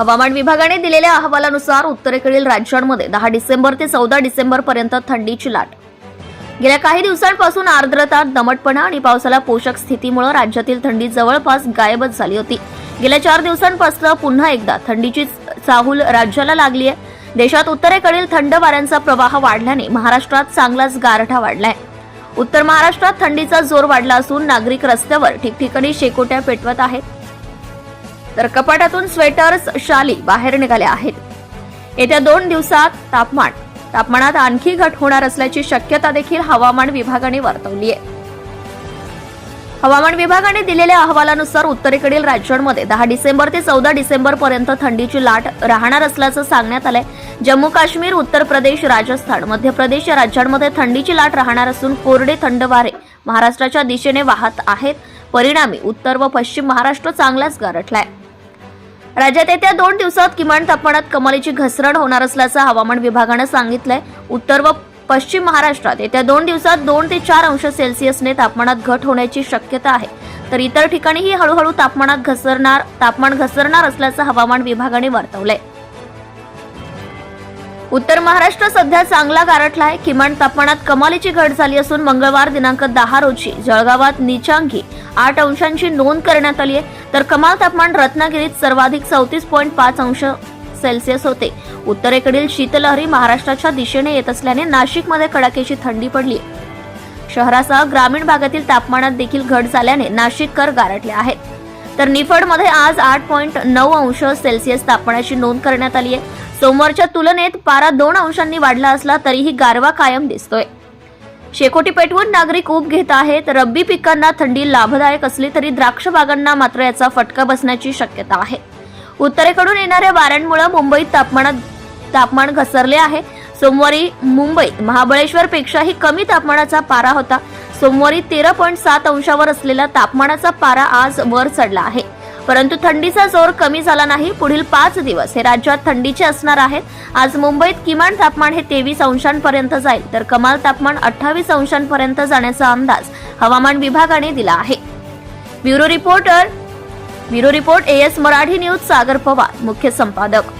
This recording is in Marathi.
हवामान विभागाने दिलेल्या अहवालानुसार उत्तरेकडील राज्यांमध्ये दहा डिसेंबर ते चौदा डिसेंबर पर्यंत थंडीची लाट. गेल्या काही दिवसांपासून आर्द्रता दमटपणा आणि पावसाला पोषक स्थितीमुळे राज्यातील थंडी जवळपास गायबच झाली होती. गेल्या चार दिवसांपासून पुन्हा एकदा थंडीची चाहूल राज्याला लागली आहे. देशात उत्तरेकडील थंड वाऱ्यांचा प्रवाह वाढल्याने महाराष्ट्रात चांगलाच गारठा वाढलाय. उत्तर महाराष्ट्रात थंडीचा जोर वाढला असून नागरिक रस्त्यावर ठिकठिकाणी शेकोट्या पेटवत आहेत. तर कपाटातून स्वेटर्स शाली बाहेर निघाल्या आहेत. येत्या दोन दिवसात तापमान तापमानात आणखी घट होणार असल्याची शक्यता देखील हवामान विभागाने वर्तवली आहे. हवामान विभागाने दिलेल्या अहवालानुसार उत्तरेकडील राज्यांमध्ये दहा डिसेंबर ते चौदा डिसेंबर पर्यंत थंडीची लाट राहणार असल्याचं सांगण्यात आलंय. जम्मू काश्मीर उत्तर प्रदेश राजस्थान मध्य प्रदेश या राज्यांमध्ये थंडीची लाट राहणार असून कोरडे थंड वारे महाराष्ट्राच्या दिशेने वाहत आहेत. परिणामी उत्तर व पश्चिम महाराष्ट्र चांगलाच गारठलाय. राज्यात येत्या दोन दिवसात किमान तापमानात कमालीची घसरण होणार असल्याचं हवामान विभागानं सांगितलंय. उत्तर व पश्चिम महाराष्ट्रात येत्या दोन दिवसात दोन ते चार अंश सेल्सिअसने तापमानात घट होण्याची शक्यता आहे. तर इतर ठिकाणीही हळूहळू तापमानात घसरणार तापमान घसरणार असल्याचं हवामान विभागाने वर्तवलंय. उत्तर महाराष्ट्र सध्या चांगला गारठला आहे. किमान तापमानात कमालीची घट झाली असून मंगळवार दिनांक दहा रोजी जळगावात निचांकी आठ अंशांची नोंद करण्यात आली आहे. तर कमाल तापमान रत्नागिरीत सर्वाधिक चौतीस पॉईंट पाच अंश सेल्सिअस होते. उत्तरेकडील शीतलहरी महाराष्ट्राच्या दिशेने येत असल्याने नाशिकमध्ये कडाक्याची थंडी पडली शहरासह ग्रामीण भागातील तापमानात देखील घट झाल्याने नाशिककर गारठले आहेत. तर निफडमध्ये आज आठ पॉईंट नऊ अंश सेल्सिअस तापमानाची नोंद करण्यात आली आहे. सोमवारच्या तुलनेत पारा दोन अंशांनी वाढला असला तरीही गारवा कायम दिसतोय. शेकोटी पेटवून नागरिक ऊब घेत आहेत. रब्बी पिकांना थंडी लाभदायक असली तरी द्राक्ष बागांना मात्र याचा फटका बसण्याची शक्यता आहे. उत्तरेकडून येणाऱ्या वाऱ्यांमुळे मुंबईत तापमानात तापमान घसरले आहे. सोमवारी मुंबईत महाबळेश्वर पेक्षाही कमी तापमानाचा पारा होता. सोमवारी तेरा पॉईंट सात अंशावर असलेला तापमानाचा पारा आज वर चढला आहे. परंतु थंडीचा जोर कमी झाला नाही. पुढील पाच दिवस हे राज्यात थंडीचे असणार आहेत. आज मुंबईत किमान तापमान हे तेवीस अंशांपर्यंत जाईल. तर कमाल तापमान अठ्ठावीस अंशांपर्यंत जाण्याचा अंदाज हवामान विभागाने दिला आहे. Bureau reporter bureau report AS Marathi news Sagar Pawar मुख्य संपादक.